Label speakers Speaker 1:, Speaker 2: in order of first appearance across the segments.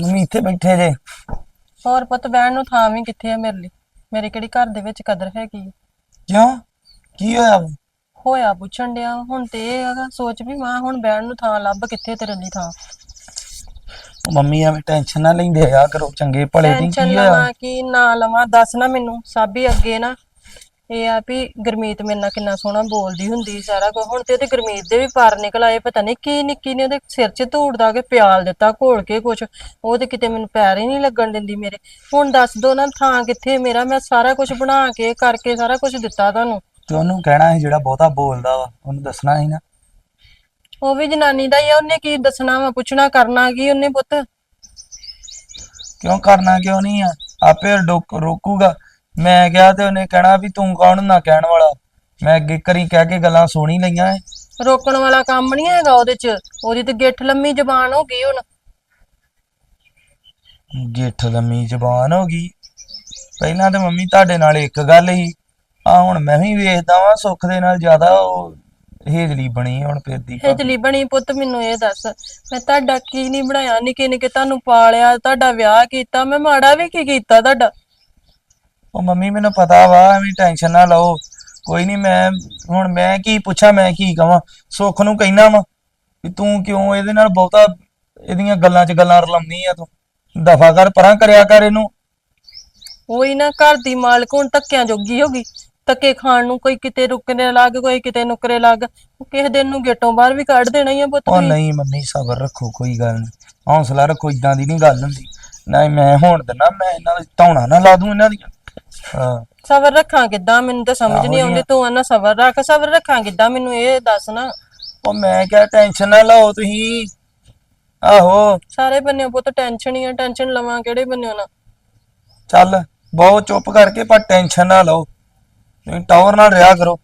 Speaker 1: Mummy ਇੱਥੇ ਬੈਠੇ ਜੇ।
Speaker 2: ਹੋਰ ਪੁੱਤ ਬਹਿਣ ਨੂੰ ਥਾਂ ਵੀ ਕਿੱਥੇ ਆ ਮੇਰੇ ਲਈ? ਮੇਰੇ ਕਿਹੜੀ ਘਰ ਦੇ ਵਿੱਚ ਕਦਰ ਹੈਗੀ ਆ?
Speaker 1: ਕਿਉਂ? ਕੀ ਹੋਇਆ? ਵਾ?
Speaker 2: ਹੋਇਆ ਪੁੱਛਣ ਡਿਆ ਹੁਣ ਤੇ ਇਹ ਹੈਗਾ ਸੋਚ ਵੀ ਮਾਂ ਹੁਣ ਬਹਿਣ ਨੂੰ ਥਾਂ ਲੱਭ ਕਿੱਥੇ ਤੇਰੇ ਲਈ ਥਾਂ?
Speaker 1: ਉਹ ਮੰਮੀ ਐਵੇਂ ਟੈਨਸ਼ਨ ਨਾ ਲੈਂਦੇ ਆ ਕਰੋ ਚੰਗੇ ਭਲੇ ਦੀ
Speaker 2: ਟੈਨਸ਼ਨ
Speaker 1: ਕੀ ਹੋਇਆ?
Speaker 2: ਲਵਾਂ ਕਿ ਨਾ ਲਵਾਂ ਦੱਸ ਨਾ ਮੈਨੂੰ ਸਾਬੀ ਅੱਗੇ ਨਾ। ਇਹ ਆ ਵੀ ਗੁਰਮੀਤ ਮੇਰੇ ਨਾਲ ਕਿੰਨਾ ਸੋਹਣਾ ਬੋਲਦੀ ਹੁੰਦੀ ਸੀ ਸਾਰਾ ਕੁਝ ਹੁਣ ਤੇ ਉਹਦੇ ਗੁਰਮੀਤ ਦੇ ਵੀ ਪਾਰ ਨਿਕਲ ਆਏ ਪਤਾ ਨਹੀਂ ਕੀ ਨਿੱਕੀ ਨੇ ਉਹਦੇ ਸਿਰ 'ਚ ਧੂੜ ਦਾ ਕੇ ਪਿਆਲ ਦਿੱਤਾ ਘੋਲ ਕੇ ਕੁਛ। ਉਹ ਤੇ ਕਿਤੇ ਮੈਨੂੰ ਪੈਰ ਹੀ ਨਹੀਂ ਲੱਗਣ ਦਿੰਦੀ ਮੇਰੇ। ਹੁਣ ਦੱਸ ਦੋ ਨਾ ਥਾਂ ਕਿੱਥੇ ਮੇਰਾ ਮੈਂ ਸਾਰਾ ਕੁਝ ਬਣਾ ਕੇ ਕਰਕੇ ਸਾਰਾ ਕੁਝ ਦਿੱਤਾ ਤੁਹਾਨੂੰ।
Speaker 1: ਤੇ ਉਹਨੂੰ ਕਹਿਣਾ ਸੀ ਜਿਹੜਾ ਬਹੁਤਾ ਬੋਲਦਾ ਵਾ ਉਹਨੂੰ ਦੱਸਣਾ ਸੀ ਨਾ।
Speaker 2: ਉਹ ਵੀ ਜਨਾਨੀ ਦਾ ਹੀ ਆ ਉਹਨੇ ਕੀ ਦੱਸਣਾ ਵਾ ਪੁੱਛਣਾ ਕਰਨਾ ਕੀ ਉਹਨੇ ਪੁੱਤ?
Speaker 1: ਕਿਉਂ ਕਰਨਾ ਕਿਉਂ ਨਹੀਂ ਆ? ਆਪੇ ਡੋਕ- ਰੋਕੂਗਾ। ਮੈਂ ਕਿਹਾ ਤੇ ਉਹਨੇ ਕਹਿਣਾ ਵੀ ਤੂੰ ਕੌਣ ਨਾ ਕਹਿਣ ਵਾਲਾ? ਮੈਂ ਅੱਗੇ ਕਰੀ ਕਹਿ ਕੇ ਗੱਲਾਂ ਸੁਣੀ ਲਈਆਂ ਏ
Speaker 2: ਰੋਕਣ ਵਾਲਾ ਕੰਮ ਨਹੀਂ ਹੈਗਾ ਉਹਦੇ 'ਚ। ਉਹਦੀ ਤੇ ਗਿੱਠ ਲੰਮੀ ਜ਼ਬਾਨ ਹੋ ਗਈ ਹੁਣ।
Speaker 1: ਗਿੱਠ ਲੰਮੀ ਜ਼ਬਾਨ ਹੋ ਗਈ। ਪਹਿਲਾਂ ਤੇ ਮੰਮੀ ਤੁਹਾਡੇ ਨਾਲ ਇੱਕ ਗੱਲ ਹੀ ਆ ਹੁਣ ਮੈਂ ਵੀ ਵੇਖਦਾ ਵਾਂ ਸੁੱਖ ਦੇ ਨਾਲ ਜ਼ਿਆਦਾ ਉਹ ਹੇਜਲੀ ਬਣੀ ਹੁਣ ਫਿਰਦੀ
Speaker 2: ਹੇਜਲੀ ਬਣੀ ਪੁੱਤ ਮੈਨੂੰ ਇਹ ਦੱਸ। ਮੈਂ ਤੁਹਾਡਾ ਕੀ ਨਹੀਂ ਬਣਾਇਆ? ਨਿੱਕੇ ਨਿੱਕੇ ਤੁਹਾਨੂੰ ਪਾਲਿਆ ਤੁਹਾਡਾ ਵਿਆਹ ਕੀਤਾ ਮੈਂ ਮਾੜਾ ਵੀ ਕੀ ਕੀਤਾ ਤੁਹਾਡਾ?
Speaker 1: ਉਹ ਮੰਮੀ ਮੈਨੂੰ ਪਤਾ ਵਾ ਐਵੇਂ ਟੈਨਸ਼ਨ ਨਾ ਲਓ। ਕੋਈ ਨਹੀਂ ਮੈਂ ਹੁਣ ਮੈਂ ਕੀ ਪੁੱਛਾਂ ਮੈਂ ਕੀ ਕਵਾਂ? ਸੁੱਖ ਨੂੰ ਕਹਿਣਾ ਵਾ ਵੀ ਤੂੰ ਕਿਉਂ ਇਹਦੇ ਨਾਲ ਬਹੁਤਾ ਇਹਦੀਆਂ ਗੱਲਾਂ 'ਚ ਗੱਲਾਂ ਰਲਾਉਂਦੀ ਆ ਤੂੰ? ਦਫਾ ਕਰ ਪਰਾਂ ਕਰਿਆ ਕਰ ਇਹਨੂੰ।
Speaker 2: ਉਹੀ ਨਾ ਘਰ ਦੀ ਮਾਲਕ ਹੁਣ ਧੱਕਿਆਂ ਜੋਗੀ ਹੋ ਗਈ। ਧੱਕੇ ਖਾਣ ਨੂੰ ਕੋਈ ਕਿਤੇ ਰੁਕਣੇ ਲੱਗ ਕੋਈ ਕਿਤੇ ਨੁਕਰੇ ਲੱਗ। ਕਿਸੇ ਦਿਨ ਨੂੰ ਗੇਟੋਂ ਬਾਹਰ ਵੀ ਕੱਢ ਦੇਣਾ ਹੀ ਆ ਪੁੱਤ
Speaker 1: ਉਹ। ਨਹੀਂ ਮੰਮੀ ਸਬਰ ਰੱਖੋ ਕੋਈ ਗੱਲ ਨਹੀਂ ਹੌਸਲਾ ਰੱਖੋ ਇਦਾਂ ਦੀ ਨਹੀਂ ਗੱਲ ਹੁੰਦੀ। ਨਹੀਂ ਮੈਂ ਹੋਣ ਦਿੰਦਾ ਮੈਂ ਇਹਨਾਂ ਦੀ ਧੌਣਾ ਨਾ ਲਾ ਦੂੰ ਇਹਨਾਂ ਦੀਆਂ। ਹਾਂ।
Speaker 2: ਸਬਰ ਰੱਖਾਂ ਕਿੱਦਾਂ ਮੈਨੂੰ ਤਾਂ ਸਮਝ ਨਹੀਂ ਆਉਂਦੀ ਤੂੰ ਆਨਾ ਸਬਰ ਰੱਖ ਸਬਰ ਰੱਖਾਂ ਕਿੱਦਾਂ ਮੈਨੂੰ ਇਹ ਦੱਸ ਨਾ।
Speaker 1: ਉਹ ਮੈਂ ਕਿਹਾ ਟੈਨਸ਼ਨ ਨਾ ਲਓ ਤੁਸੀਂ। ਆਹੋ।
Speaker 2: ਸਾਰੇ ਬੰਨਿਓ ਪੁੱਤ ਟੈਨਸ਼ਨ ਹੀ ਆ ਟੈਨਸ਼ਨ ਲਵਾਂ ਕਿਹੜੇ ਬੰਨਿਓ ਨਾ।
Speaker 1: ਚੱਲ ਬਹੁਤ ਚੁੱਪ ਕਰਕੇ ਪਰ ਟੈਨਸ਼ਨ ਨਾ ਲਓ। ਤੁਸੀਂ ਟਾਵਰ ਨਾਲ ਰਿਹਾ ਕਰੋ।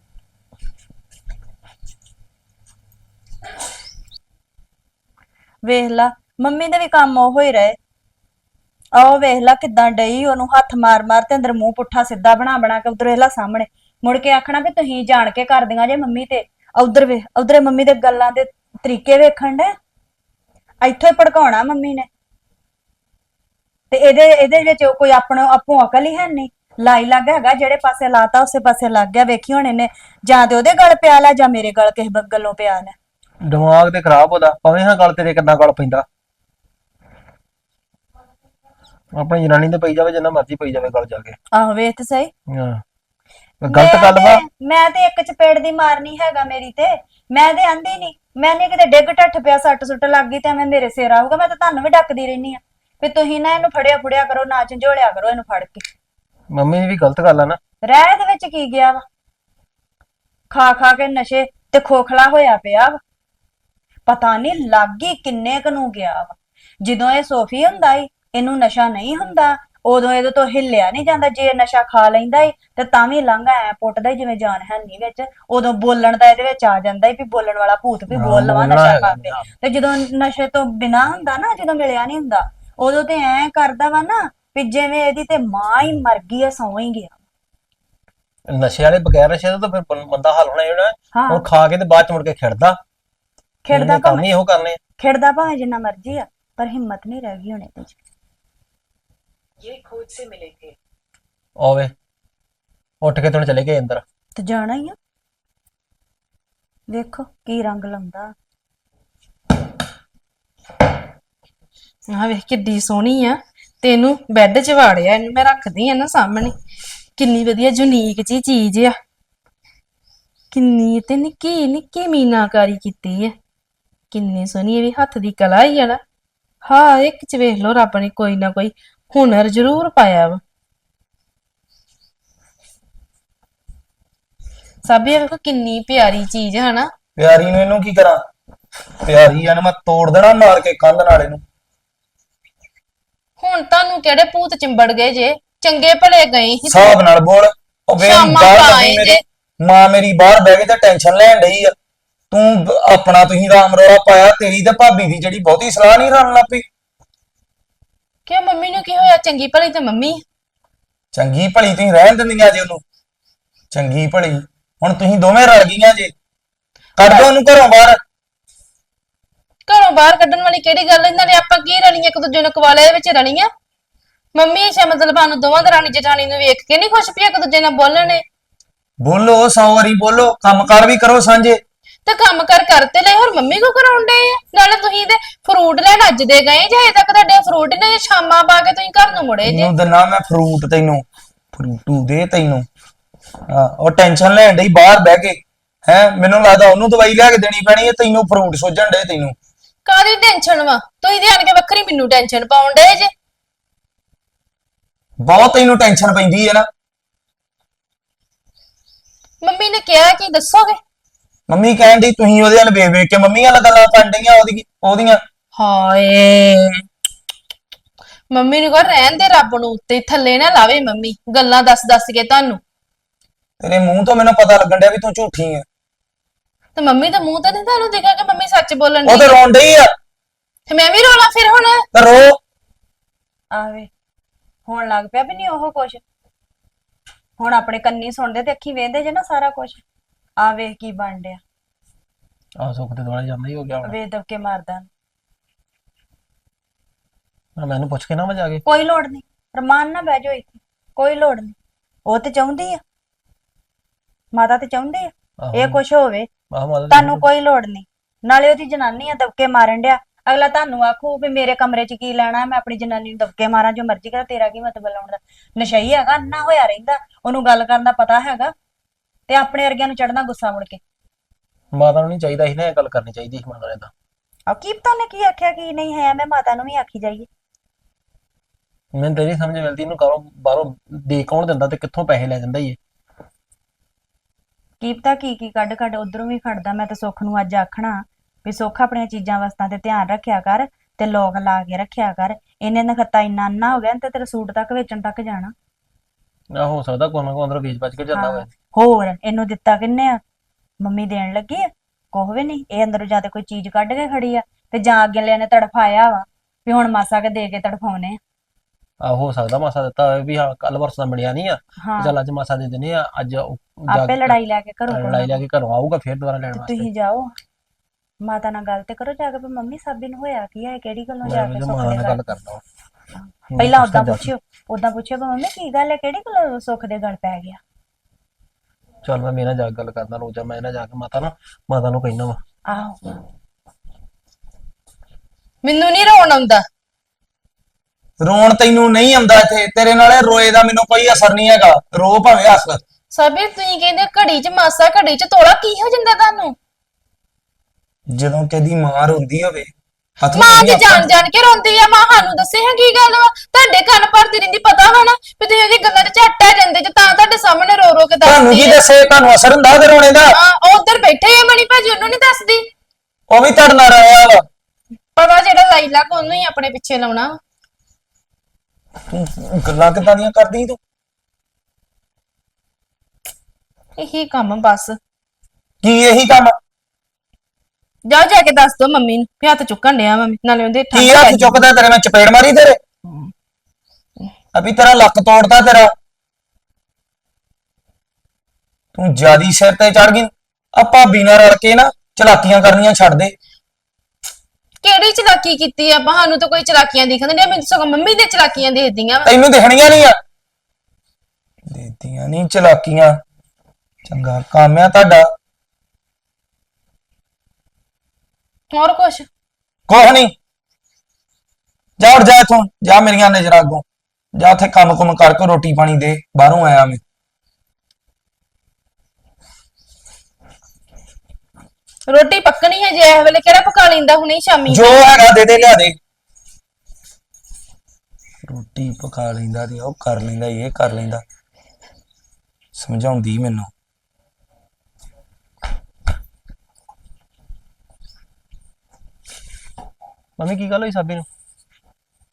Speaker 3: ਵੇਖ ਲਾ ਮੰਮੀ ਦੇ ਵੀ ਕੰਮ ਉਹੋ ਹੀ ਰਹੇ। ਆਹ ਵੇਖ ਲਾ ਕਿਦਾਂ ਡਈ, ਉਹਨੂੰ ਹੱਥ ਮਾਰ ਮਾਰ ਤੇ ਅੰਦਰ ਮੂੰਹ ਪੁੱਠਾ ਸਿੱਧਾ ਬਣਾ ਬਣਾ ਕੇ ਉਧਰ ਵੇਖ ਲਾ ਸਾਹਮਣੇ। ਮੁੜ ਕੇ ਆਖਣਾ ਵੀ ਤੁਸੀਂ ਜਾਣ ਕੇ ਕਰਦੀਆਂ ਜੇ ਮੰਮੀ ਤੇ। ਉਧਰ ਵੇ, ਉਧਰੇ ਮੰਮੀ ਦੇ ਗੱਲਾਂ ਦੇ ਤਰੀਕੇ ਵੇਖਣ ਦੇ ਇੱਥੋਂ ਹੀ ਭੜਕਾਉਣਾ ਮੰਮੀ ਨੇ। ਤੇ ਇਹਦੇ ਇਹਦੇ ਵਿੱਚ ਕੋਈ ਆਪਣਾ ਆਪੋ ਅਕਲ ਹੀ ਹੈ ਨਹੀਂ। ਲਾਈ ਲੱਗ ਹੈਗਾ, ਜਿਹੜੇ ਪਾਸੇ ਲਾਤਾ ਉਸੇ ਪਾਸੇ ਲੱਗ ਗਿਆ। ਵੇਖੀ ਹੁਣ ਇਹਨੇ ਜਾਂ ਤੇ ਉਹਦੇ ਗਲ ਪਿਆ ਲੈ ਜਾਂ ਮੇਰੇ ਗਲ ਕਿਸੇ ਬ- ਗੱਲੋਂ ਪਿਆ ਲੈ
Speaker 1: ਦਿਮਾਗ ਤੇ ਖਰਾਬ ਹੋਦਾ ਪਵੇਂ ਹਾਂ ਗੱਲ ਤੇਰੇ ਕਿੰਨਾ ਗੱਲ ਪੈਂਦਾ। ਆਪਣੀ ਜਨਾਨੀ ਤੇ ਪਈ ਜਾਵੇ ਜਿੰਨਾ ਮਰਜ਼ੀ ਪਈ ਜਾਵੇ ਗੱਲ ਜਾ ਕੇ।
Speaker 3: ਆਹੋ ਵੇਖ ਤੇ ਸਹੀ।
Speaker 1: ਹਾਂ। ਗਲਤ
Speaker 3: ਮੈਂ
Speaker 1: ਗੱਲ ਵਾ?
Speaker 3: ਤੇ- ਮੈਂ ਤੇ ਇੱਕ ਚਪੇੜ ਦੀ ਮਾਰਨੀ ਹੈਗਾ ਮੇਰੀ ਤੇ। ਮੈਂ ਤੇ ਆਂਦੀ ਨਹੀਂ ਮੈਂ ਨਹੀਂ ਕਿਤੇ ਡਿੱਗ ਟੱਠ ਪਿਆ ਸੱਟ ਸੁੱਟ ਲੱਗ ਗਈ ਤੇ ਐਵੇਂ ਮੇਰੇ ਸਿਰ ਆਊਗਾ। ਮੈਂ ਤਾਂ ਤੁਹਾਨੂੰ ਵੀ ਡੱਕਦੀ ਰਹਿਨੀ ਆ ਵੀ ਤੁਸੀਂ ਨਾ ਇਹਨੂੰ ਫੜਿਆ ਫੁੜਿਆ ਕਰੋ ਨਾ ਝੰਜੋੜਿਆ ਕਰੋ ਇਹਨੂੰ ਫੜ ਕੇ।
Speaker 1: ਮੰਮੀ ਦੀ ਵੀ ਗਲਤ ਗੱਲ ਆ ਨਾ।
Speaker 3: ਰਹਿ ਦੇ ਵਿੱਚ ਕੀ ਗਿਆ ਵਾ? ਖਾ ਖਾ ਕੇ ਨਸ਼ੇ ਤੇ ਖੋਖਲਾ ਹੋਇਆ ਪਿਆ ਵਾ। ਪਤਾ ਨਹੀਂ ਲੱਗੀ ਕਿੰਨੇ ਕੁ ਨੂੰ ਗਿਆ ਵਾ। ਜਦੋਂ ਇਹ ਸੋਫੀ ਹੁੰਦਾ ਈ ਇਹਨੂੰ ਨਸ਼ਾ ਨਹੀਂ ਹੁੰਦਾ ਉਦੋਂ ਇਹਦੇ ਤੋਂ ਹਿੱਲਿਆ ਨਹੀਂ ਜਾਂਦਾ ਜੇ ਨਸ਼ਾ ਖਾ ਲੈਂਦਾ ਈ ਤੇ ਤਾਂ ਵੀ ਲੰਘਾ ਐ ਪੁੱਟਦਾ ਈ ਜਿਵੇਂ ਜਾਨ ਹੈ ਨਹੀਂ ਵਿੱਚ ਉਦੋਂ ਬੋਲਣ ਦਾ ਇਹਦੇ ਵਿੱਚ ਆ ਜਾਂਦਾ ਈ ਵੀ ਬੋਲਣ ਵਾਲਾ ਭੂਤ ਵੀ ਬੋਲ ਲਵਾ ਨਸ਼ਾ ਕਰਦੇ ਤੇ ਜਦੋਂ ਨਸ਼ੇ ਤੋਂ ਬਿਨਾ ਹੁੰਦਾ ਨਾ ਜਦੋਂ ਮਿਲਿਆ ਨਹੀਂ ਹੁੰਦਾ ਉਦੋਂ ਤੇ ਐ ਕਰਦਾ ਵਾ ਨਾ ਵੀ ਜਿਵੇਂ ਇਹਦੀ ਤੇ ਮਾਂ ਹੀ ਮਰ ਗਈ ਐ ਸੌਂ ਹੀ ਗਿਆ।
Speaker 4: ਨਸ਼ੇ ਵਾਲੇ ਬਗੈਰ ਨਸ਼ੇ ਤੋਂ ਤਾਂ ਫਿਰ ਬੰ- ਬੰਦਾ ਹੱਲ ਹੋਣਾ ਹੀ ਹੋਣਾ।
Speaker 3: ਹਾਂ।
Speaker 4: ਹੁਣ ਖਾ ਕੇ ਤੇ ਬਾਅਦ ਚ ਮੁੜ ਕੇ ਖਿੜਦਾ।
Speaker 3: ਖੇਡਦਾ
Speaker 4: ਇਹਨੇ ਕੰਮ
Speaker 3: ਭਾਵੇਂ
Speaker 4: ਇਹੋ ਕਰਨੇ ਆ।
Speaker 3: ਖੇਡਦਾ ਭਾਵੇਂ ਜਿੰਨਾ ਮਰਜ਼ੀ ਆ ਪਰ ਹਿੰਮਤ ਨਹੀਂ ਰਹਿ ਗਈ ਹੁਣ ਇਹਦੇ ਚ।
Speaker 4: ਆਵੇ ਉੱਠ ਕੇ ਤੁਣ ਚਲੇ ਗਏ ਅੰਦਰ।
Speaker 3: ਤੇ ਜਾਣਾ ਹੀ ਆ। ਵੇਖੋ ਕੀ ਰੰਗ ਲਾਉਂਦਾ।
Speaker 5: ਆਹ ਵੇਖ ਕਿੱਡੀ ਸੋਹਣੀ ਆ। ਤੇ ਇਹਨੂੰ ਬੈੱਡ 'ਚ ਵਾੜਿਆ ਇਹਨੂੰ ਮੈਂ ਰੱਖਦੀ ਆ ਨਾ ਸਾਹਮਣੇ। ਕਿੰਨੀ ਵਧੀਆ ਯੂਨੀਕ ਜੀ ਚੀਜ਼ ਆ। ਕਿੰਨੀ ਤੇ ਨਿੱਕੀ ਨਿੱਕੀ ਮੀਨਾਕਾਰੀ ਕੀਤੀ ਆ। ਕਿੰਨੀ ਸੋਹਣੀ ਇਹ ਵੀ ਹੱਥ ਦੀ ਕਲਾ ਹੀ ਆ ਨਾ। ਹਾਂ ਇੱਕ ਚ ਵੇਖ ਲਓ ਰੱਬ ਨੇ ਕੋਈ ਨਾ ਕੋਈ ਹੁਨਰ ਜ਼ਰੂਰ ਪਾਇਆ ਵਾ। ਸਭ ਇਹ ਵੇਖੋ ਕਿੰਨੀ ਪਿਆਰੀ ਚੀਜ਼ ਹੈ ਨਾ
Speaker 1: ਪਿਆਰੀ ਨੂੰ ਇਹਨੂੰ ਕੀ ਕਰਾਂ? ਪਿਆਰੀ ਆ ਨਾ ਮੈਂ ਤੋੜ ਦੇਣਾ ਮਾਰ ਕੇ ਕੰਧ ਨਾਲ ਇਹਨੂੰ।
Speaker 5: ਹੁਣ ਤੁਹਾਨੂੰ ਕਿਹੜੇ ਭੂਤ ਚਿੰਬੜ ਗਏ ਜੇ? ਚੰਗੇ ਭਲੇ ਗਏ ਸੀ।
Speaker 1: ਹਿਸਾਬ ਨਾਲ ਬੋਲ। ਉਹ ਵੇ
Speaker 5: ਸ਼ਾਮਾਂ
Speaker 1: ਬਾਹਰ
Speaker 5: ਤਾਂ ਆਏ
Speaker 1: ਮੇਰੀ
Speaker 5: ਜੇ।
Speaker 1: ਮਾਂ ਮੇਰੀ ਬਾਹਰ ਬਹਿ ਕੇ ਤਾਂ ਟੈਨਸ਼ਨ ਲੈਣ ਡਈ ਆ। ਤੂੰ ਬ- ਆਪਣਾ ਤੁਸੀਂ ਰਾਮ ਰੌਲਾ ਪਾਇਆ ਤੇਰੀ ਤੇ ਭਾਬੀ ਦੀ ਜਿਹੜੀ ਬਹੁਤੀ ਸਲਾਹ ਨਹੀਂ ਰਣ ਲੱਪੀ
Speaker 5: ਕਿ ਮੰਮੀ ਨੂੰ ਕੀ ਹੋਇਆ? ਚੰਗੀ ਭਲੀ ਤੇ ਮੰਮੀ।
Speaker 1: ਚੰਗੀ ਭਲੀ ਤੁਸੀਂ ਰਹਿਣ ਦਿੰਦੀਆਂ ਜੇ ਉਹਨੂੰ। ਚੰਗੀ ਭਲੀ। ਹੁਣ ਤੁਸੀਂ ਦੋਵੇਂ ਰਲ ਗਈਆਂ ਜੇ। ਕੱਢ ਦੋ ਉਹਨੂੰ ਘਰੋਂ ਬਾਹਰ।
Speaker 5: ਘਰੋਂ ਬਾਹਰ ਕੱਢਣ ਵਾਲੀ ਕਿਹੜੀ ਗੱਲ ਇਹਨਾਂ ਨੇ ਆਪਾਂ ਕੀ ਰਲੀਆਂ ਇੱਕ ਦੂਜੇ ਨੂੰ ਕਵਾਲੇ ਦੇ ਵਿੱਚ ਰਲੀਆਂ? ਮੰਮੀ ਅੱਛਾ ਮਤਲਬ ਸਾਨੂੰ ਦੋਵਾਂ ਦਰਾਣੀ ਜਠਾਣੀ ਨੂੰ ਵੇਖ ਕੇ ਨਹੀਂ ਖੁਸ਼ ਪਈ ਇੱਕ ਦੂਜੇ ਨਾਲ ਬੋਲਣੇ
Speaker 1: ਬੋਲੋ ਸੌ ਵਾਰੀ ਬੋਲੋ। ਕੰਮਕਾਰ ਵੀ ਕਰੋ ਸਾਂਝੇ।
Speaker 5: ਤੇ ਕੰਮ ਕਰ ਕਰਤੇ ਲੈ ਹੋਰ ਮੰਮੀ ਕੋ ਕਰਾਉਂਦੇ ਆ? ਨਾਲੇ ਤੁਸੀਂ ਤੇ ਫਰੂਟ ਲੈਣ ਅੱਜ ਦੇ ਗਏ ਜੇ ਅਜੇ ਤੱਕ ਤੁਹਾਡੇ ਫਰੂਟ ਨੇ ਸ਼ਾਮਾਂ ਪਾ ਕੇ ਤੁਸੀਂ ਘਰ ਨੂੰ ਮੁੜੇ ਜੇ।
Speaker 1: ਨੂੰ ਦਿਨਾ ਮੈਂ ਫਰੂਟ ਤੈਨੂੰ ਫਰੂਟੂ ਦੇ ਤੈਨੂੰ। ਹਾਂ ਉਹ ਟੈਨਸ਼ਨ ਲੈਣ ਡਈ ਬਾਹਰ ਬਹਿ ਕੇ। ਹੈ ਮੈਨੂੰ ਲੱਗਦਾ ਉਹਨੂੰ ਦਵਾਈ ਲਿਆ ਕੇ ਦੇਣੀ ਪੈਣੀ ਹੈ ਤੈਨੂੰ ਫਰੂਟ ਸੋਜਣ ਡੇ ਤੈਨੂੰ।
Speaker 5: ਕਾਦੀ ਟੈਨਸ਼ਨ ਵਾ? ਤੁਸੀਂ ਧਿਆਨ ਕੇ ਵੱਖਰੀ ਮੈਨੂੰ ਟੈਨਸ਼ਨ ਪਾਉਣ ਡੇ ਜੇ।
Speaker 1: ਬਹੁਤ ਤੈਨੂੰ ਟੈਨਸ਼ਨ ਪੈਂਦੀ ਹੈ ਨਾ।
Speaker 5: ਮੰਮੀ ਨੇ ਕਿਹਾ ਕਿ ਦੱਸੋਗੇ?
Speaker 1: ਮੰਮੀ ਕਹਿਣ ਤੁਸੀਂ ਉਹਦੇ ਵੱਲ ਵੇਖ ਵੇਖ ਕੇ ਮੰਮੀ ਵਾਲਾ ਗੱਲਾਂ ਕਰਨ ਡਈਆਂ ਉਹਦੀ ਉਹਦੀਆਂ।
Speaker 5: ਹਾਏ। ਮੰਮੀ ਨੂੰ ਕਹ ਰਹਿਣ ਦੇ ਰੱਬ ਨੂੰ ਉੱਤੇ ਥੱਲੇ ਨਾ ਲਾਵੇ ਮੰਮੀ ਗੱਲਾਂ ਦੱਸ ਦੱਸ ਕੇ ਤੁਹਾਨੂੰ।
Speaker 1: ਤੇਰੇ ਮੂੰਹ ਤੋਂ ਮੈਨੂੰ ਪਤਾ ਲੱਗਣ ਡਿਆ ਵੀ ਤੂੰ ਝੂਠੀ ਹੈ
Speaker 5: ਤੇ ਮੰਮੀ ਦਾ ਮੂੰਹ ਤਾਂ ਨਹੀਂ ਤੁਹਾਨੂੰ ਦਿਖਾ ਕਿ ਮੰਮੀ ਸੱਚ ਬੋਲਣ
Speaker 1: ਉਹ
Speaker 5: ਦੀ
Speaker 1: ਤੇ ਰੋਣ ਡਈ ਆ।
Speaker 5: ਤੇ ਮੈਂ ਵੀ ਰੋਣਾ ਫਿਰ ਹੁਣ।
Speaker 1: ਤੇ ਰੋ।
Speaker 3: ਆਵੇ ਹੁਣ ਲੱਗ ਪਿਆ ਵੀ ਨਹੀਂ ਉਹ ਕੁਛ। ਹੁਣ ਆਪਣੇ ਕੰਨੀ ਸੁਣਦੇ ਤੇ ਅੱਖੀ ਵੇਖਦੇ ਜੇ ਨਾ ਸਾਰਾ ਕੁਛ। ਆ ਵੇਖ ਕੀ ਬਣ ਡਿਆ।
Speaker 4: ਆ ਸੁੱਖ ਤੇ ਦੁਆਲੇ ਜਾਂਦਾ ਹੀ ਹੋ ਗਿਆ ਹੁਣ।
Speaker 3: ਵੇਖ ਦਬਕੇ ਮਾਰਦਾ। ਨੂੰ।
Speaker 4: ਮੈਂ ਮੈਨੂੰ ਪੁੱਛ ਕੇ ਨਾ ਮੈਂ ਜਾ ਕੇ।
Speaker 3: ਕੋਈ ਲੋੜ ਨਹੀਂ ਰਮਾਨ ਨਾ ਬਹਿ ਜਾਓ ਇੱਥੇ ਕੋਈ ਲੋੜ ਨਹੀਂ ਉਹ ਤੇ ਚਾਹੁੰਦੀ ਆ। ਮਾਤਾ ਤੇ ਚਾਹੁੰਦੀ ਆ। ਇਹ ਕੁਛ ਹੋਵੇ
Speaker 4: ਆਹ ਮਾਤਾ
Speaker 3: ਤੁਹਾਨੂੰ ਕੋਈ ਲੋੜ ਨਹੀਂ ਨਾਲੇ ਉਹਦੀ ਜਨਾਨੀ ਆ ਦਬਕੇ ਮਾਰਨ ਡਿਆ। ਅਗਲਾ ਤੁਹਾਨੂੰ ਆਖੂ ਵੀ ਮੇਰੇ ਕਮਰੇ 'ਚ ਕੀ ਲੈਣਾ ਮੈਂ ਆਪਣੀ ਜਨਾਨੀ ਨੂੰ ਦਬਕੇ ਮਾਰਾਂ ਜੋ ਮਰਜ਼ੀ ਕਰਾਂ ਤੇਰਾ ਕੀ ਮਤਲਬ ਲਾਉਣ ਦਾ ਨਸ਼ਈ ਹੈਗਾ ਅੰਨਾ ਹੋਇਆ ਰਹਿੰਦਾ। ਉਹਨੂੰ ਗੱਲ ਕਰਨ ਦਾ ਪਤਾ ਹੈਗਾ। ਤੇ ਆਪਣੇ ਵਰਗਿਆਂ ਨੂੰ ਚੜਨਾ ਗੁੱਸਾ ਮੁੜ ਕੇ।
Speaker 4: ਮਾਤਾ ਨੂੰ ਨਹੀਂ ਚਾਹੀਦਾ ਸੀ ਨਾ ਇਹ ਗੱਲ ਕਰਨੀ ਚਾਹੀਦੀ ਸੀ ਮਾਤਾ ਨੇ ਤਾਂ
Speaker 3: ਆ ਕੀ ਪਤਾ ਨੇ ਕੀ ਆਖਿਆ ਕੀ ਨਹੀਂ ਹੈ ਮੈਂ ਮਾਤਾ ਨੂੰ ਵੀ ਆਖੀ ਜਾਈਏ।
Speaker 4: ਮੈਨੂੰ ਤੇਰੀ ਸਮਝ ਮਿਲਦੀ ਇਹਨੂੰ ਕਰੋ ਬਾਹਰੋਂ ਦੇ ਕੌਣ ਦਿੰਦਾ ਤੇ ਕਿੱਥੋਂ ਪੈਸੇ ਲੈ ਜਾਂਦਾ ਇਹ।
Speaker 3: ਕੀ ਪਤਾ ਕੀ ਕੀ ਕੱਢ ਕੱਢ ਉਧਰੋਂ ਵੀ ਖੜਦਾ ਮੈਂ ਤਾਂ ਸੁੱਖ ਨੂੰ ਅੱਜ ਆਖਣਾ ਵੀ ਸੁੱਖ ਆਪਣੀਆਂ ਚੀਜ਼ਾਂ ਵਸਤਾਂ ਤੇ ਧਿਆਨ ਰੱਖਿਆ ਕਰ ਤੇ ਲੋਕ ਲਾ ਕੇ ਰੱਖਿਆ ਕਰ। ਇਹਨੇ ਨਖੱਤਾ ਇੰਨਾ ਅੰਨਾ ਹੋ ਗਿਆ ਤੇ ਤੇਰਾ ਸੂਟ ਤੱਕ ਵੇਚਣ ਤੱਕ ਜਾਣਾ।
Speaker 4: ਆ ਹੋ ਸਕਦਾ ਕੋਈ ਨਾ ਕੋਈ ਅੰਦਰ ਵੇਚ ਵੱਜ ਕੇ ਜਾਂਦਾ ਹੋਵੇ।
Speaker 3: ਹੋਰ ਇਹਨੂੰ ਦਿੱਤਾ ਕਿੰਨੇ ਆ? ਮੰਮੀ ਦੇਣ ਲੱਗੀ ਆ? ਕੁਛ ਵੀ ਨਹੀਂ ਇਹ ਅੰਦਰੋਂ ਜਾਂ ਤੇ ਕੋਈ ਚੀਜ਼ ਕੱਢ ਕੇ ਖੜੀ ਆ ਤੇ ਜਾਂ ਅੱਗੇ ਲਿਆ ਨੇ ਤੜਫਾਇਆ ਵਾ ਵੀ ਹੁਣ ਮਾਸਾ ਕੇ ਦੇ ਕੇ ਤੜਫਾਉਨੇ ਆ।
Speaker 4: ਆ ਹੋ ਸਕਦਾ ਮਾਸਾ ਦਿੱਤਾ ਹੋਵੇ ਵੀ ਹਾਂ ਕੱਲ ਵਰਸ ਦਾ ਮਿਲਿਆ ਨਹੀਂ ਆ।
Speaker 3: ਹਾਂ।
Speaker 4: ਚੱਲ ਅੱਜ ਮਾਸਾ ਦੇ ਦਿੰਦੇ ਆ ਅੱਜ ਉਹ ਜਾ
Speaker 3: ਆਪੇ
Speaker 4: ਕੇ-
Speaker 3: ਲੜਾਈ ਲੈ ਕੇ ਘਰੋਂ
Speaker 4: ਲੜਾਈ ਲੈ ਕੇ ਘਰੋਂ ਆਊਗਾ ਫੇਰ ਦੁਬਾਰਾ ਲੈਣ ਵਾਸਤੇ।
Speaker 3: ਤੁਸੀਂ ਜਾਓ। ਮਾਤਾ ਨਾਲ ਗੱਲ ਤੇ ਕਰੋ ਜਾ ਕੇ ਵੀ ਮੰਮੀ ਸਾਬੀ ਨੂੰ ਹੋਇਆ ਕੀ ਹੈ ਕਿਹੜੀ ਗੱਲੋਂ ਜਾ
Speaker 4: ਮੈਂ
Speaker 3: ਕੇ ਸੁੱਖ ਦੇ
Speaker 4: ਨਾਲ
Speaker 3: ਗੱਲ
Speaker 4: ਗੱਲ ਕਰਦਾ।
Speaker 3: ਪਹਿਲਾਂ ਉਦਾਂ। ਪੁੱਛਿਓ ਉਦਾਂ ਪੁੱਛਿਓ ਵੀ ਮੰਮੀ ਕੀ ਗੱਲ ਹੈ ਕਿਹੜੀ ਗੱਲੋਂ ਸੁੱਖ ਦੇ ਗੱਲ ਪੈ ਗਿਆ?
Speaker 4: ਚੱਲ ਮੈਂ ਮੇਰਾ ਜਾ ਕੇ ਗੱਲ ਕਰਦਾ ਰੋਜ਼ਾ ਮੈਂ ਨਾ ਜਾ ਕੇ ਮਾਤਾ ਨਾਲ ਮਾਤਾ ਨੂੰ ਕਹਿਣਾ ਵਾ।
Speaker 3: ਆਹੋ।
Speaker 5: ਮੈਨੂੰ ਨਹੀਂ ਰੋਣ ਆਉਂਦਾ।
Speaker 1: ਰੋਣ ਤੈਨੂੰ ਨਹੀਂ ਆਉਂਦਾ ਇੱਥੇ ਤੇਰੇ ਨਾਲੇ ਰੋਏ ਦਾ ਮੈਨੂੰ ਕੋਈ ਅਸਰ ਨਹੀਂ ਹੈਗਾ। ਰੋ ਭਾਵੇਂ ਹੱਸ।
Speaker 5: ਸਾਬੀ ਤੁਸੀਂ ਕਹਿੰਦੇ ਘੜੀ 'ਚ ਮਾਸਾ ਘੜੀ 'ਚ ਤੋਲਾ ਕੀ ਹੋ ਜਾਂਦਾ ਤੁਹਾਨੂੰ?
Speaker 1: ਜਦੋਂ ਕਦੀ ਮਾਂ ਰੋਂਦੀ ਹੋਵੇ ਹੱਥ
Speaker 5: ਮਾਂ
Speaker 1: ਨਹੀਂ
Speaker 5: ਜੀ
Speaker 1: ਆਪਾਂ-
Speaker 5: ਜਾਣ ਜਾਣ ਕੇ ਰੋਂਦੀ ਆ ਮਾਂ ਸਾਨੂੰ ਦੱਸੇ ਹਾਂ ਕੀ ਗੱਲ ਵਾ? ਤੁਹਾਡੇ ਕੰਨ ਭਰਦੀ ਰਹਿੰਦੀ ਪਤਾ ਨਾ ਵੀ ਤੁਸੀਂ ਉਹਦੀ ਗੱਲਾਂ 'ਚ ਝੱਟ ਆ ਜਾਂਦੇ ਜੇ ਤਾਂ ਤੁਹਾਡੇ ਸਾਹਮਣੇ ਰੋ ਰੋ ਕੇ
Speaker 1: ਤੁਹਾਨੂੰ
Speaker 5: ਦੱਸਦੀ
Speaker 1: ਕੀ
Speaker 5: ਆ।
Speaker 1: ਦੱਸੇ? ਤੁਹਾਨੂੰ ਅਸਰ ਹੁੰਦਾ ਤੇ ਰੋਣੇ ਦਾ?
Speaker 5: ਹਾਂ ਉਹ ਉੱਧਰ ਬੈਠੇ ਆ ਮਣੀ ਭਾਜੀ ਉਹਨੂੰ ਨਹੀਂ ਦੱਸਦੀ।
Speaker 1: ਉਹ ਵੀ ਤੁਹਾਡੇ ਨਾਲ ਰਿਹਾ ਵਾ।
Speaker 5: ਪਤਾ ਜਿਹੜਾ ਲਾਈਲਾ ਕੋ ਉਹਨੂੰ ਹੀ ਆਪਣੇ ਪਿੱਛੇ ਲਾਉਣਾ।
Speaker 1: ਤੂੰ ਗੱਲਾਂ ਕਿੱਦਾਂ ਦੀਆਂ ਕਰਦੀ ਤੂੰ?
Speaker 5: ਇਹੀ ਕੰਮ ਬਸ।
Speaker 1: ਕੀ ਇਹੀ ਕੰਮ?
Speaker 5: ਜਾਓ ਜਾ ਕੇ ਦੱਸ ਦੋ ਮੰਮੀ ਨੂੰ ਵੀ ਹੱਥ ਚੁੱਕਣ ਡਿਆ ਮੰਮੀ ਨਾਲੇ ਉਹਦੇ
Speaker 1: ਕੀ
Speaker 5: ਠੰਡ
Speaker 1: ਹੱਥ ਚੁੱਕਦਾ ਤੇਰੇ ਮੈਂ ਚਪੇੜ ਮਾਰੀ ਤੇਰੇ? ਅਭੀ ਤੇਰਾ ਲੱਕ ਤੋੜਦਾ ਤੇਰਾ। ਤੂੰ ਜਿਆਦੀ ਸਿਰ ਤੇ ਚੜ ਗਈ। ਆ ਭਾਬੀ ਨਾਲ ਰਲ ਕੇ ਨਾ ਚਲਾਕੀਆਂ ਕਰਨੀਆਂ ਛੱਡ ਦੇ।
Speaker 5: ਕਿਹੜੀ ਚਲਾਕੀ ਕੀਤੀ ਆ? ਆਪਾਂ ਸਾਨੂੰ ਤਾਂ ਕੋਈ ਚਲਾਕੀਆਂ ਦਿਖਣ ਨਹੀਂ ਮੈਨੂੰ ਸਗੋਂ ਮੰਮੀ ਦੇ ਚਲਾਕੀਆਂ ਦੇਖਦੀਆਂ ਵਾ।
Speaker 1: ਤੈਨੂੰ ਦਿਖਣੀਆਂ ਨਹੀਂ ਆ। ਦੇਦੀਆਂ ਨਹੀਂ ਚਲਾਕੀਆਂ। ਚੰਗਾ ਕੰਮ ਆ ਤੁਹਾਡਾ।
Speaker 5: ਹੋਰ ਕੁਛ?
Speaker 1: ਕੁਛ ਨਹੀਂ ਜਾ ਉੱਠ ਜਾ ਇੱਥੋਂ। ਜਾ ਮੇਰੀਆਂ ਨਜ਼ਰਾਂ ਅੱਗੋਂ। ਜਾ ਉੱਥੇ ਕੰਮ ਕੁਮ ਕਰਕੇ ਰੋਟੀ ਪਾਣੀ ਦੇ। ਬਾਹਰੋਂ ਆਇਆ ਮੈਂ।
Speaker 5: ਰੋਟੀ ਪੱਕਣੀ ਹੈ ਜੇ ਇਹ ਵੇਲੇ ਕਿਹੜਾ ਪਕਾ ਲੈਂਦਾ ਹੁਣੇ ਸ਼ਾਮੀ?
Speaker 1: ਜੋ ਹੈਗਾ ਦੇ ਦੇ ਲਿਆ ਦੇ। ਰੋਟੀ ਪਕਾ ਲੈਂਦਾ ਤੇ ਉਹ ਕਰ ਲੈਂਦਾ ਇਹ ਕਰ ਲੈਂਦਾ। ਸਮਝਾਉਂਦੀ ਮੈਨੂੰ।
Speaker 4: ਮੰਮੀ ਕੀ ਗੱਲ ਹੋਈ ਸਾਬੀ ਨੂੰ?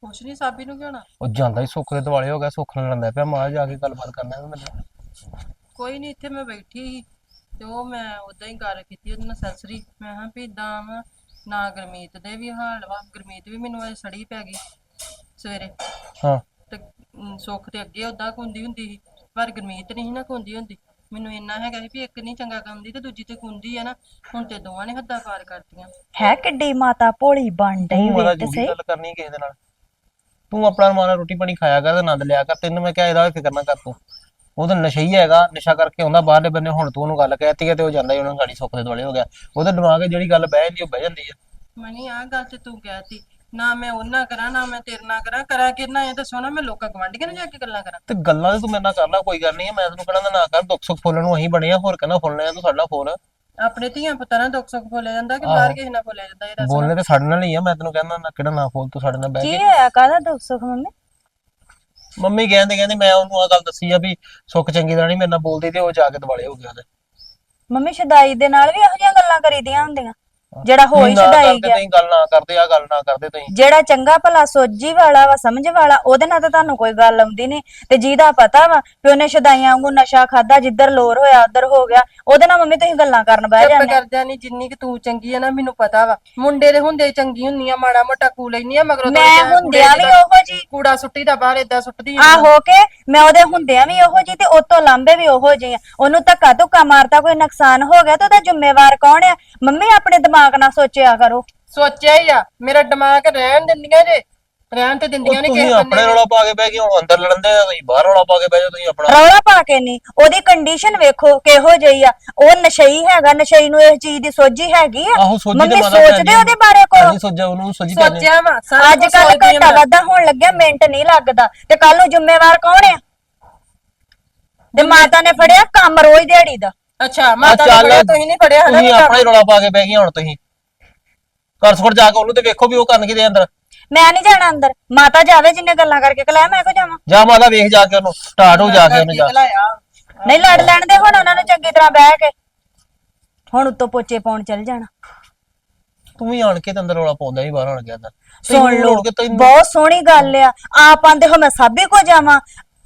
Speaker 2: ਕੁਛ ਨਹੀਂ ਸਾਬੀ ਨੂੰ ਕਿਉਂ ਨਾ?
Speaker 4: ਉਹ ਜਾਂਦਾ ਹੀ ਸੁੱਖ ਦੇ ਦੁਆਲੇ ਹੋ ਗਿਆ ਸੁੱਖ ਨਾਲ ਲੜਦਾ ਪਿਆ ਮਾਂ ਜਾ ਕੇ ਗੱਲਬਾਤ ਕਰਨਾ ਮੈਨੂੰ।
Speaker 2: ਕੋਈ ਨਹੀਂ ਇੱਥੇ ਮੈਂ ਬੈਠੀ ਸੀ ਤੇ ਉਹ ਮੈਂ ਉਦਾਂ ਹੀ ਗੱਲ ਕੀਤੀ ਉਹਦੇ ਨਾਲ ਸੈਂਸਰੀ ਮੈਂ ਹਾਂ ਵੀ ਇਦਾਂ ਵਾ ਨਾ ਗਰਮੀਤ ਦੇ ਵੀ ਹਾਲ ਵਾ ਗਰਮੀਤ ਵੀ ਮੈਨੂੰ ਅੱਜ ਸੜੀ ਪੈ ਗਈ ਸਵੇਰੇ।
Speaker 4: ਹਾਂ।
Speaker 2: ਤੇ ਅਮ, ਸੁੱਖ ਤੇ ਅੱਗੇ ਉਦਾਂ ਕੁੰਦੀ ਹੁੰਦੀ ਸੀ ਪਰ ਗਰਮੀਤ ਨਹੀਂ ਸੀ ਨਾ ਕੁੰਦੀ ਹੁੰਦੀ। ਮੈਨੂੰ ਇੰਨਾ ਹੈਗਾ ਸੀ ਵੀ ਇੱਕ ਨਹੀਂ ਚੰਗਾ ਕੰਮਦੀ ਤੇ ਦੂਜੀ ਤੇ ਕੁੰਦੀ ਆ ਨਾ ਹੁਣ ਤੇ ਦੋਵਾਂ ਨੇ ਹੱਦਾਂ ਪਾਰ ਕਰਤੀਆਂ।
Speaker 3: ਹੈ ਕਿੱਡੀ ਮਾਤਾ ਭੋਲੀ ਬਣ ਡਈ
Speaker 4: ਤੂੰ
Speaker 3: ਵੇਖ ਤੇ
Speaker 4: ਜੂਠੀ
Speaker 3: ਸਹੀ।
Speaker 4: ਗੱਲ ਕਰਨੀ ਕਿਸੇ ਦੇ ਨਾਲ। ਤੂੰ ਆਪਣਾ ਮਾਰਾ ਰੋਟੀ ਪਾਣੀ ਖਾਇਆ ਕਰ ਤੇ ਆਨੰਦ ਲਿਆ ਕਰ ਤੈਨੂੰ ਮੈਂ ਕਿਹਾ ਇਹਦਾ ਵੀ ਫਿਕਰ ਨਾ ਕਰ ਤੂੰ। ਉਹ ਤਾਂ ਨਸ਼ਾ ਹੀ ਹੈਗਾ ਨਸ਼ਾ ਕਰਕੇ ਆਉਂਦਾ ਬਾਹਰਲੇ ਬੰਨੇ ਹੁਣ ਤੂੰ ਉਹਨੂੰ ਗੱਲ ਕਹਿਤੀ ਹੈ ਤੇ ਉਹ ਜਾਂਦਾ ਹੀ ਉਹਨਾਂ ਗਾੜੀ ਸੁੱਖ ਦੇ ਦੁਆਲੇ ਹੋ ਗਿਆ। ਉਹਦੇ ਦਿਮਾਗ 'ਚ ਜਿਹੜੀ ਗੱਲ ਬਹਿ ਜਾਂਦੀ ਉਹ ਬਹਿ ਜਾਂਦੀ ਆ।
Speaker 2: ਮਨੀ ਆਹ ਗੱਲ ਤੇ ਤੂੰ ਕਹਿਤੀ। ਨਾ ਮੈਂ ਉਹਨਾਂ ਕਰਾਂ ਨਾ ਮੈਂ ਤੇਰੇ ਨਾਲ ਕਰਾਂ ਕਰਾਂ ਕਿੰਨਾ ਇਹ ਦੱਸੋ ਨਾ ਮੈਂ ਲੋਕਾਂ ਗਵਾਂਢੀਆਂ ਨਾਲ ਜਾ ਕੇ ਗੱਲਾਂ ਕਰਾਂ।
Speaker 4: ਤੇ ਗੱਲਾਂ ਤੇ ਤੂੰ ਮੇਰੇ ਨਾਲ ਕਰ ਲੈ ਕੋਈ ਗੱਲ ਨਹੀਂ ਮੈਂ ਤੈਨੂੰ ਕਹਿਣਾ ਨਾ ਕਰ ਦੁੱਖ ਸੁੱਖ ਫੋਲਣ ਨੂੰ ਅਸੀਂ ਬਣੇ ਆ ਹੋਰ ਕਹਿੰਦਾ ਫੋਲਣੇ ਆ ਤੂੰ ਸਾਡਾ ਫੋਲ।
Speaker 2: ਆਪਣੇ ਧੀਆਂ ਪੁੱਤਾਂ ਨਾਲ ਦੁੱਖ ਸੁੱਖ ਬੋਲਿਆ ਜਾਂਦਾ ਕਿ ਬਾਹਰ ਕਿਸੇ ਨਾਲ ਬੋਲਿਆ ਜਾਂਦਾ ਇਹ ਦੱਸ।
Speaker 4: ਬੋਲਣੇ ਤੇ ਸਾਡੇ ਨਾਲ ਹੀ ਆ ਮੈਂ ਤੈਨੂੰ ਕਹਿੰਦਾ ਨਾ ਕਿਹੜਾ ਨਾ ਫੋਲ ਤੂੰ ਸਾਡੇ ਨਾਲ ਬਹਿ
Speaker 3: ਕੀ
Speaker 4: ਕੇ।
Speaker 3: ਹੋਇਆ ਕਾਹਦਾ ਦੁੱਖ ਸੁੱਖ ਮੰਮੀ?
Speaker 4: ਮੰਮੀ ਕਹਿੰਦੇ ਕਹਿੰਦੇ ਮੈਂ ਉਹਨੂੰ ਆ ਗੱਲ ਦੱਸੀ ਆ ਵੀ ਸੁੱਖ ਚੰਗੀ ਤਰ੍ਹਾਂ ਨਹੀਂ ਮੇਰੇ ਨਾਲ ਬੋਲਦੀ ਤੇ ਉਹ ਜਾ ਕੇ ਦਿਵਾਲੇ ਹੋ ਗਿਆ ਉਹਦੇ।
Speaker 3: ਮੰਮੀ ਸ਼ਦਾਈ ਦੇ ਨਾਲ ਵੀ ਇਹੋ ਜਿਹੀਆਂ ਗੱਲਾਂ ਕਰੀਦੀਆਂ ਹੁੰਦੀਆਂ। ਜਿਹੜਾ ਹੋਈ
Speaker 4: ਨਾ
Speaker 3: ਸ਼ਦਾਈ
Speaker 4: ਕਰਦੇ
Speaker 3: ਗਿਆ।
Speaker 4: ਤੁਸੀਂ ਗੱਲ ਨਾ ਕਰਦੇ ਆ ਗੱਲ ਨਾ ਕਰਦੇ ਤੁਸੀਂ।
Speaker 3: ਜਿਹੜਾ ਚੰਗਾ ਭਲਾ ਸੋਝੀ ਵਾਲਾ ਵਾ ਸਮਝ ਵਾਲਾ ਉਹਦੇ ਨਾਲ ਤਾਂ ਤੁਹਾਨੂੰ ਕੋਈ ਗੱਲ ਆਉਂਦੀ ਨਹੀਂ। ਤੇ ਜਿਹਦਾ ਪਤਾ ਵਾ ਵੀ ਉਹਨੇ ਸ਼ਦਾਈਆਂ ਵਾਂਗੂ ਨਸ਼ਾ ਖਾਦਾ ਜਿੱਧਰ ਲੋਰ ਹੋਇਆ ਉਧਰ ਹੋ ਗਿਆ ਉਹਦੇ ਨਾਲ ਮੰਮੀ ਤੁਸੀਂ ਗੱਲਾਂ ਕਰਨ ਬਹਿ
Speaker 2: ਚੁੱਪ
Speaker 3: ਜਾਂਦੇ
Speaker 2: ਕਰ ਜਾਨੀ ਜਿੰਨੀ ਕਿ ਤੂੰ ਚੰਗੀ ਆ ਨਾ ਮੈਨੂੰ ਪਤਾ ਵਾ। ਮੁੰਡੇ ਦੇ ਹੁੰਦੇ ਚੰਗੀ ਹੁੰਨੀ ਆ ਮਾੜਾ ਮੋਟਾ ਕੂ ਲੈਨੀ ਆ ਮਗਰੋਂ
Speaker 3: ਮੈਂ ਹੁੰਦਿਆਂ ਵੀ ਉਹੋ ਜੀ
Speaker 2: ਕੂੜਾ ਸੁੱਟੀ ਦਾ ਬਾਹਰ ਏਦਾਂ ਸੁੱਟਦੀ ਆ।
Speaker 3: ਆਹੋ ਕੇ ਮੈਂ ਉਹਦੇ ਹੁੰਦਿਆਂ ਵੀ ਉਹੋ ਜੀ ਤੇ ਉਤੋਂ ਲਾਂਬੇ ਵੀ ਉਹੋ ਜਿਹੇ ਆ। ਉਹਨੂੰ ਧੱਕਾ ਧੁੱਕਾ ਮਾਰਤਾ ਕੋਈ ਨੁਕਸਾਨ ਹੋ ਗਿਆ ਤਾਂ ਉਹਦਾ ਜ਼ਿੰਮੇਵਾਰ ਕੌਣ ਆ? ਮੰਮੀ ਆਪਣੇ ਦਿਮਾਗ ਨਾਲ ਸੋਚਿਆ ਕਰੋ।
Speaker 2: ਸੋਚਿਆ ਹੀ ਆ। ਮੇਰਾ ਦਿਮਾਗ ਰਹਿਣ ਦਿੰਦੀਆਂ ਜੇ। ਰਹਿਣ ਤੇ ਦਿੰਦੀਆਂ ਨਹੀਂ
Speaker 4: ਤੁਸੀਂ
Speaker 2: ਕਿਸੇ
Speaker 4: ਆਪਣੇ ਰੌਲਾ ਪਾ ਕੇ ਬਹਿ ਗਏ ਹੁਣ ਅੰਦਰ ਲੜਨ ਦੇ ਤੁਸੀਂ ਬਾਹਰ ਰੌਲਾ ਪਾ ਕੇ ਬਹਿ ਜਾਓ ਤੁਸੀਂ ਆਪਣਾ।
Speaker 3: ਰੌਲਾ ਪਾ ਕੇ ਨਹੀਂ ਉਹਦੀ ਕੰਡੀਸ਼ਨ ਵੇਖੋ ਕਿਹੋ ਜਿਹੀ ਆ। ਉਹ ਨਸ਼ਈ ਹੈਗਾ ਨਸ਼ਈ ਨੂੰ ਇਸ ਚੀਜ਼ ਦੀ ਸੋਝੀ ਹੈਗੀ ਆ।
Speaker 4: ਆਹੋ ਸੋਝੀ ਤੇ
Speaker 3: ਮੰਮੀ ਸੋਚਦੇ ਉਹਦੇ ਬਾਰੇ ਕੋ
Speaker 4: ਨਹੀਂ ਸੋਝਿਆ ਉਹਨੂੰ ਸੋਝੀ ਤੇ
Speaker 2: ਸੋਚਿਆ ਵਾ ਸਾਰਾ
Speaker 3: ਅੱਜ
Speaker 2: ਕੁਛ
Speaker 3: ਕੱਲ
Speaker 2: ਸੋਚਦੀ ਆ
Speaker 3: ਘਟਾ
Speaker 2: ਮੈਂ।
Speaker 3: ਵਾਧਾ ਹੋਣ ਲੱਗਿਆ ਮਿੰਟ ਨਹੀਂ ਲੱਗਦਾ। ਤੇ ਕੱਲ ਨੂੰ ਜ਼ਿੰਮੇਵਾਰ ਕੌਣ ਆ? ਤੇ ਮਾਤਾ ਨੇ ਫੜਿਆ ਕੰਮ ਰੋਜ਼ ਦਿਹਾੜੀ ਦਾ।
Speaker 2: ਅੱਛਾ ਮਾਤਾ ਨੇ ਫੜਿਆ ਤੁਸੀਂ ਨਹੀਂ ਫੜਿਆ ਹਨਾ
Speaker 4: ਤੁਸੀਂ ਆਪਣਾ ਹੀ ਰੌਲਾ ਪਾ ਕੇ ਬਹਿ ਗਏ ਹੁਣ ਤੁਸੀਂ। ਘਰ ਜਾ ਕੇ ਉਹਨੂੰ ਤੇ ਵੇਖੋ ਵੀ ਉਹ ਕਰਨ ਕਿਦੇ ਅੰਦਰ।
Speaker 3: ਮੈਂ ਨਹੀਂ ਜਾਣਾ ਅੰਦਰ। ਮਾਤਾ ਜਾਵੇ ਜਿੰਨੇ ਗੱਲਾਂ ਕਰਕੇ ਕਲਾਇਆ ਮੈਂ ਕੋ ਜਾਵਾਂ?
Speaker 4: ਜਾ ਮਾਤਾ ਵੇਖ ਜਾ ਕੇ ਉਹਨੂੰ। ਸਟਾਰਟ ਹੋ ਜਾ ਕੇ ਉਹਨੂੰ ਜਾ।
Speaker 3: ਨਹੀਂ ਲੜ ਲੈਣ ਦੇ ਹੁਣ ਉਹਨਾਂ ਨੂੰ ਚੰਗੀ ਤਰ੍ਹਾਂ ਬਹਿ ਕੇ। ਹੁਣ ਉੱਤੋਂ ਪੋਚੇ ਪਾਉਣ ਚੱਲ ਜਾਣਾ।
Speaker 4: ਤੂੰ ਵੀ ਆਣ ਕੇ ਤੇ ਅੰਦਰ ਰੌਲਾ ਪਾਉਂਦਾ ਹੀ ਬਾਹਰ ਆਣ ਕੇ ਅੰਦਰ।
Speaker 3: ਸੁਣ
Speaker 4: ਤੈਨੂੰ
Speaker 3: ਬਹੁਤ ਸੋਹਣੀ ਗੱਲ ਆ। ਆਪ ਆਂਦੇ ਹੋ ਮੈਂ ਸਾਬੀ ਕੋ ਜਾਵਾਂ।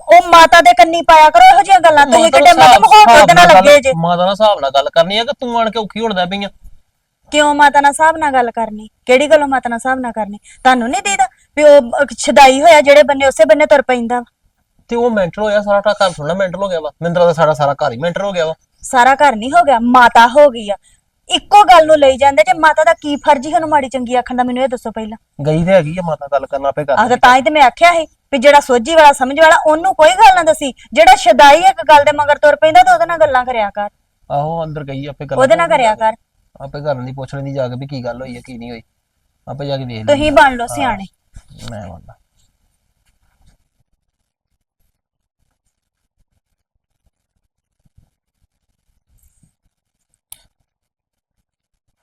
Speaker 3: ਉਹ ਮਾਤਾ ਦੇ ਕੰਨੀ ਪਾਇਆ ਕਰੋ ਇਹੋ ਜਿਹੀਆਂ ਗੱਲਾਂ ਤੁਸੀਂ ਕਿਤੇ ਮਤਲਬ ਹੋ
Speaker 4: ਹਿਸਾਬ
Speaker 3: ਉਹਦੇ ਨਾਲ
Speaker 4: ਨਾਲ
Speaker 3: ਲੱਗੇ ਜੇ।
Speaker 4: ਮਾਤਾ ਨਾਲ ਹਿਸਾਬ ਨਾਲ ਗੱਲ ਕਰਨੀ ਹੈ ਕਿ ਤੂੰ ਆਣ ਕੇ ਔਖੀ ਹੋਣਦਾ ਪਈਆਂ
Speaker 3: ਕਿਉਂ ਮਾਤਾ ਨਾਲ ਹਿਸਾਬ ਨਾਲ ਗੱਲ ਕਰਨੀ? ਕਿਹੜੀ ਗੱਲੋਂ ਮਾਤਾ ਨਾਲ ਹਿਸਾਬ ਨਾਲ ਕਰਨੀ? ਤੁਹਾਨੂੰ ਨਹੀਂ ਦੀਦਾ ਵੀ ਉਹ ਛਦਾਈ ਹੋਇਆ ਜਿਹੜੇ ਬੰਨੇ ਉਸੇ ਬੰਨੇ ਤੁਰ ਪੈਂਦਾ ਵਾ।
Speaker 4: ਤੇ ਉਹ ਮੈਂਟਲ ਹੋਇਆ ਸਾਰਾ ਘਰ ਥੋੜਾ ਮੈਂਟਲ ਹੋ ਗਿਆ ਵਾ। ਮਿੰਦਰਾ ਦਾ ਸਾਰਾ ਸਾਰਾ ਘਰ ਹੀ ਮੈਂਟਲ ਹੋ ਗਿਆ ਵਾ।
Speaker 3: ਸਾਰਾ ਘਰ ਨਹੀਂ ਹੋ ਗਿਆ ਮਾਤਾ ਹੋ ਗਈ ਆ। ਇੱਕੋ ਗੱਲ ਨੂੰ ਲਈ ਜਾਂਦੇ ਜੇ ਮਾਤਾ ਦਾ ਕੀ ਫਰਜ਼ ਹੀ ਉਹਨੂੰ ਮਾੜੀ ਚੰਗੀ ਆਖਣ ਦਾ ਮੈਨੂੰ ਇਹ ਦੱਸੋ ਪਹਿਲਾਂ।
Speaker 4: ਗਈ ਤੇ ਹੈਗੀ ਆ ਮਾਤਾ ਗੱਲ ਕਰਨਾ ਆਪੇ ਕਰ
Speaker 3: ਆਹ ਤਾਂ ਤਾਂ ਹੀ ਤੇ ਮੈਂ ਆਖਿਆ ਸੀ। ਵੀ ਜਿਹੜਾ ਸੋਝੀ ਵਾਲਾ ਸਮਝ ਵਾਲਾ ਉਹਨੂੰ ਕੋਈ ਗੱਲ ਨਾ ਦੱਸੀ। ਜਿਹੜਾ ਸ਼ਦਾਈ ਇੱਕ ਗੱਲ ਦੇ ਮਗਰ ਤੁਰ ਪੈਂਦਾ ਤਾਂ ਉਹਦੇ ਨਾਲ ਗੱਲਾਂ ਕਰਿਆ ਕਰ।
Speaker 4: ਆਹੋ ਅੰਦਰ ਗਈ ਆਪੇ ਕਰ
Speaker 3: ਉਹਦੇ ਨਾਲ ਕਰਿਆ ਕਰ।
Speaker 4: ਆਪੇ ਘਰ ਦੀ ਪੁੱਛ ਲੈਂਦੀ ਜਾ ਕੇ ਵੀ ਕੀ ਗੱਲ ਹੋਈ ਹੈ ਕੀ ਨਹੀਂ ਹੋਈ। ਆਪੇ ਜਾ ਕੇ ਵੇਖ ਲਈ
Speaker 3: ਤੁਸੀਂ ਬਣ ਲਓ ਸਿਆਣੇ।
Speaker 4: ਮੈਂ ਮੰਨਦਾ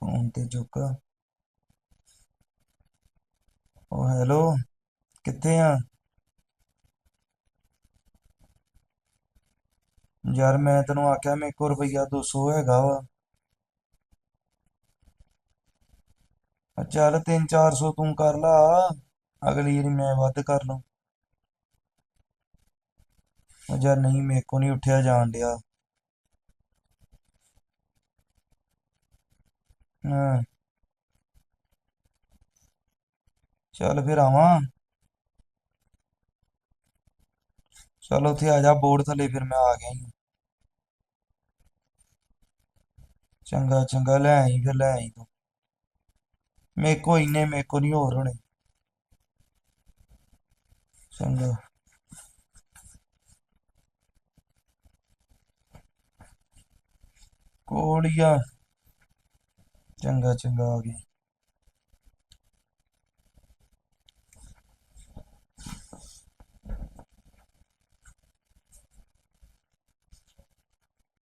Speaker 1: ਫੋਨ ਤੇ ਚੁੱਕ। ਉਹ ਹੈਲੋ ਕਿੱਥੇ ਆ? ਯਾਰ ਮੈਂ ਤੈਨੂੰ ਆਖਿਆ ਮੇਰੇ ਕੋਲ ਰੁਪਈਆ 200 ਹੈਗਾ ਵਾ। ਆ ਚੱਲ 3-400 ਤੂੰ ਕਰ ਲਾ, ਅਗਲੀ ਵਾਰੀ ਮੈਂ ਵੱਧ ਕਰ ਲਵਾਂ ਉਹ ਯਾਰ ਨਹੀਂ, ਮੇਰੇ ਕੋ ਨਹੀਂ ਉੱਠਿਆ ਜਾਣ ਡਿਆ। ਹਾਂ। ਚੱਲ ਫਿਰ ਆਵਾਂ। ਚਲ ਉੱਥੇ ਆ ਜਾ, ਬੋਰਡ ਥੱਲੇ ਫਿਰ ਮੈਂ ਆ ਗਿਆ ਈ ਚੰਗਾ ਚੰਗਾ, ਲੈ ਆਈ, ਫਿਰ ਲੈ ਆਈ ਤੂੰ। ਮੇਰੇ ਕੋ ਇੰਨੇ, ਮੇਰੇ ਕੋ ਨਹੀਂ ਹੋਰ ਹੋਣੇ। ਚੰਗਾ। ਕੋੜੀਆ ਚੰਗਾ ਚੰਗਾ, ਆ ਗਿਆ